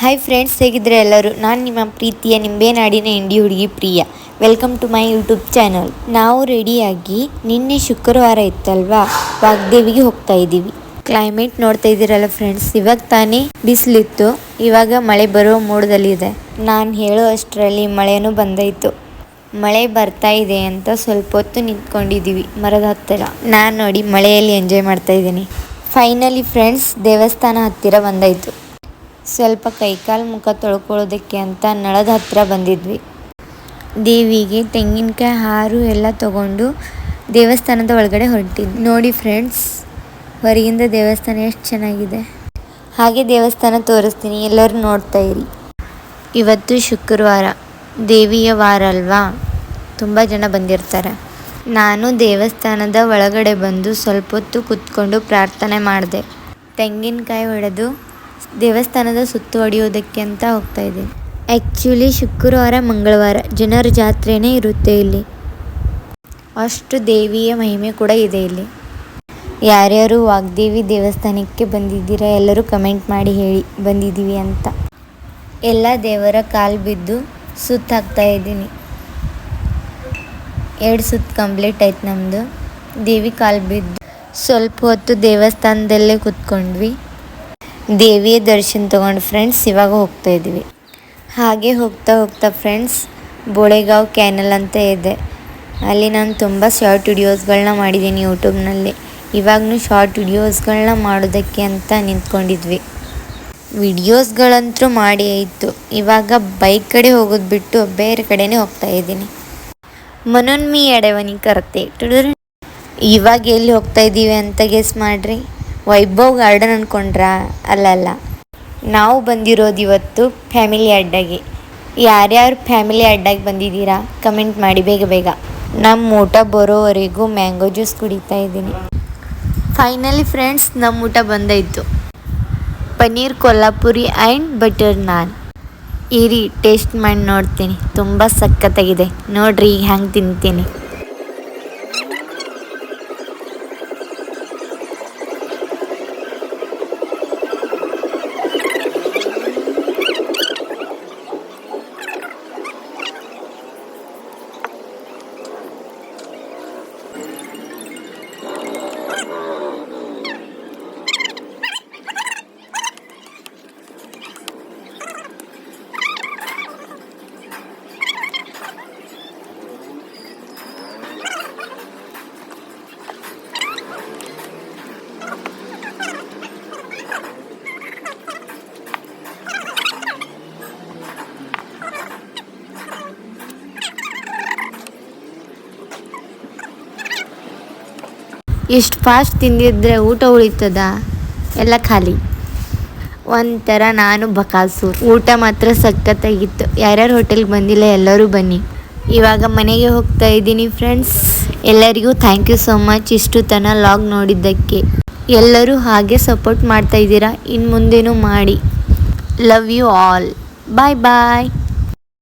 Hi friends ಹೇಗಿದ್ರೆ ಎಲ್ಲರೂ? ನಾನು ನಿಮ್ಮ ಪ್ರೀತಿಯ ನಿಂಬೆನಾಡಿನ ಇಂಡಿ ಹುಡುಗಿ Priya. Welcome to my YouTube channel ನಾವು ರೆಡಿಯಾಗಿ ನಿನ್ನೆ ಶುಕ್ರವಾರ ಇತ್ತಲ್ವಾ? ವಾಗ್ದೇವಿಗೆ ಹೋಗ್ತಾ ಇದ್ದೀವಿ. ಕ್ಲೈಮೇಟ್ ನೋಡ್ತಾ ಇದ್ದೀರಲ್ಲ ಫ್ರೆಂಡ್ಸ್ ಇವಾಗ ತಾನೇ ಬಿಸಿಲಿತ್ತು. ಇವಾಗ ಮಳೆ ಬರೋ ಮೂಡದಲ್ಲಿದೆ ನಾನು ಹೇಳೋ ಅಷ್ಟರಲ್ಲಿ ಮಳೆನೂ ಬಂದಾಯಿತು. ಮಳೆ ಬರ್ತಾ ಇದೆ ಅಂತ ಸ್ವಲ್ಪ ಹೊತ್ತು ನಿಂತ್ಕೊಂಡಿದ್ದೀವಿ, ಮರದ ಹತ್ತಿರ. ನಾನು ನೋಡಿ ಮಳೆಯಲ್ಲಿ ಎಂಜಾಯ್ ಮಾಡ್ತಾ ಇದ್ದೀನಿ. ಫೈನಲಿ ಫ್ರೆಂಡ್ಸ್ ದೇವಸ್ಥಾನ ಹತ್ತಿರ ಬಂದಾಯಿತು. ಸ್ವಲ್ಪ ಕೈಕಾಲು ಮುಖ ತೊಳ್ಕೊಳ್ಳೋದಕ್ಕೆ ಅಂತ ನಳದ ಹತ್ತಿರ ಬಂದಿದ್ವಿ. ದೇವಿಗೆ ತೆಂಗಿನಕಾಯಿ, ಹಾರು ಎಲ್ಲ ತಗೊಂಡು ದೇವಸ್ಥಾನದ ಒಳಗಡೆ ಹೊರಟಿದ್ವಿ. ನೋಡಿ ಫ್ರೆಂಡ್ಸ್, ಹೊರಗಿಂದ ದೇವಸ್ಥಾನ ಎಷ್ಟು ಚೆನ್ನಾಗಿದೆ. ಹಾಗೆ ದೇವಸ್ಥಾನ ತೋರಿಸ್ತೀನಿ, ಎಲ್ಲರೂ ನೋಡ್ತಾ ಇರಿ. ಇವತ್ತು ಶುಕ್ರವಾರ, ದೇವಿಯ ವಾರ ಅಲ್ವಾ? ತುಂಬ ಜನ ಬಂದಿರ್ತಾರೆ. ನಾನು ದೇವಸ್ಥಾನದ ಒಳಗಡೆ ಬಂದು ಸ್ವಲ್ಪ ಹೊತ್ತು ಕೂತ್ಕೊಂಡು ಪ್ರಾರ್ಥನೆ ಮಾಡಿದೆ. ತೆಂಗಿನಕಾಯಿ ಹೊಡೆದು ದೇವಸ್ಥಾನದ ಸುತ್ತು ಹೊಡೆಯೋದಕ್ಕೆ ಅಂತ ಹೋಗ್ತಾ ಇದ್ದೀನಿ. ಆ್ಯಕ್ಚುಲಿ ಶುಕ್ರವಾರ, ಮಂಗಳವಾರ ಜನರ ಜಾತ್ರೆನೇ ಇರುತ್ತೆ ಇಲ್ಲಿ. ಅಷ್ಟು ದೇವಿಯ ಮಹಿಮೆ ಕೂಡ ಇದೆ ಇಲ್ಲಿ. ಯಾರ್ಯಾರು ವಾಗ್ದೇವಿ ದೇವಸ್ಥಾನಕ್ಕೆ ಬಂದಿದ್ದೀರಾ ಎಲ್ಲರೂ ಕಮೆಂಟ್ ಮಾಡಿ ಹೇಳಿ, ಬಂದಿದ್ದೀವಿ ಅಂತ. ಎಲ್ಲ ದೇವರ ಕಾಲು ಬಿದ್ದು ಸುತ್ತ ಹಾಕ್ತಾ ಇದ್ದೀನಿ. ಎರಡು ಸುತ್ತು ಕಂಪ್ಲೀಟ್ ಆಯ್ತು ನಮ್ಮದು ದೇವಿ ಕಾಲು ಬಿದ್ದು ಸ್ವಲ್ಪ ಹೊತ್ತು ದೇವಸ್ಥಾನದಲ್ಲೇ ಕೂತ್ಕೊಂಡ್ವಿ. ದೇವಿಯ ದರ್ಶನ ತೊಗೊಂಡು ಫ್ರೆಂಡ್ಸ್ ಇವಾಗ ಹೋಗ್ತಾ ಇದ್ದೀವಿ. ಹಾಗೆ ಹೋಗ್ತಾ ಹೋಗ್ತಾ ಫ್ರೆಂಡ್ಸ್ ಬೋಳೆಗಾವ್ ಕ್ಯಾನಲ್ ಅಂತ ಇದೆ. ಅಲ್ಲಿ ನಾನು ತುಂಬ ಶಾರ್ಟ್ ವಿಡಿಯೋಸ್ಗಳನ್ನ ಮಾಡಿದ್ದೀನಿ ಯೂಟ್ಯೂಬ್ನಲ್ಲಿ ಇವಾಗೂ ಶಾರ್ಟ್ ವಿಡಿಯೋಸ್ಗಳನ್ನ ಮಾಡೋದಕ್ಕೆ ಅಂತ ನಿಂತ್ಕೊಂಡಿದ್ವಿ. ವಿಡಿಯೋಸ್ಗಳಂತೂ ಮಾಡಿ ಆಯಿತು ಇವಾಗ ಬೈಕ್ ಕಡೆ ಹೋಗೋದು ಬಿಟ್ಟು ಬೇರೆ ಕಡೆನೇ ಹೋಗ್ತಾ ಇದ್ದೀನಿ. ಮನೋನ್ಮಿ ಎಡವನಿ ಕರತೆ. ಇವಾಗ ಎಲ್ಲಿ ಹೋಗ್ತಾ ಇದ್ದೀವಿ ಅಂತ ಗೆಸ್ ಮಾಡಿರಿ. ವೈಭವ್ ಗಾರ್ಡನ್ ಅಂದ್ಕೊಂಡ್ರಾ ಅಲ್ಲಲ್ಲ ನಾವು ಬಂದಿರೋದು ಇವತ್ತು ಫ್ಯಾಮಿಲಿ ಅಡ್ಡಾಗೆ. ಯಾರ್ಯಾರು ಫ್ಯಾಮಿಲಿ ಅಡ್ಡಾಗಿ ಬಂದಿದ್ದೀರಾ, ಕಮೆಂಟ್ ಮಾಡಿ ಬೇಗ ಬೇಗ. ನಮ್ಮ ಊಟ ಬರೋವರೆಗೂ ಮ್ಯಾಂಗೋ ಜ್ಯೂಸ್ ಕುಡಿತಾ ಇದ್ದೀನಿ. ಫೈನಲಿ ಫ್ರೆಂಡ್ಸ್ ನಮ್ಮ ಊಟ ಬಂದಾಯಿತು. Paneer Kolhapuri and butter naan. ಇರಿ, ಟೇಸ್ಟ್ ಮಾಡಿ ನೋಡ್ತೀನಿ. ತುಂಬ ಸಖತ್ತಾಗಿದೆ. ನೋಡ್ರಿ ಹೆಂಗೆ ತಿಂತೀನಿ. ಎಷ್ಟು ಫಾಸ್ಟ್ ತಿಂದಿದ್ರೆ ಊಟ ಉಳಿತದ? ಎಲ್ಲ ಖಾಲಿ. ಒಂಥರ ನಾನು ಬಕಾಸು ಊಟ ಮಾತ್ರ ಸಖತ್ತಾಗಿತ್ತು. ಯಾರ್ಯಾರು ಹೋಟೆಲ್ಗೆ ಬಂದಿಲ್ಲ ಎಲ್ಲರೂ ಬನ್ನಿ. ಇವಾಗ ಮನೆಗೆ ಹೋಗ್ತಾ ಇದ್ದೀನಿ ಫ್ರೆಂಡ್ಸ್ ಎಲ್ಲರಿಗೂ ಥ್ಯಾಂಕ್ ಯು ಸೋ ಮಚ್ ಇಷ್ಟು ತನ ಲಾಗ್ ನೋಡಿದ್ದಕ್ಕೆ. ಎಲ್ಲರೂ ಹಾಗೆ ಸಪೋರ್ಟ್ ಮಾಡ್ತಾ ಇದ್ದೀರಾ? ಇನ್ನು ಮುಂದೇನೂ ಮಾಡಿ. Love you all bye bye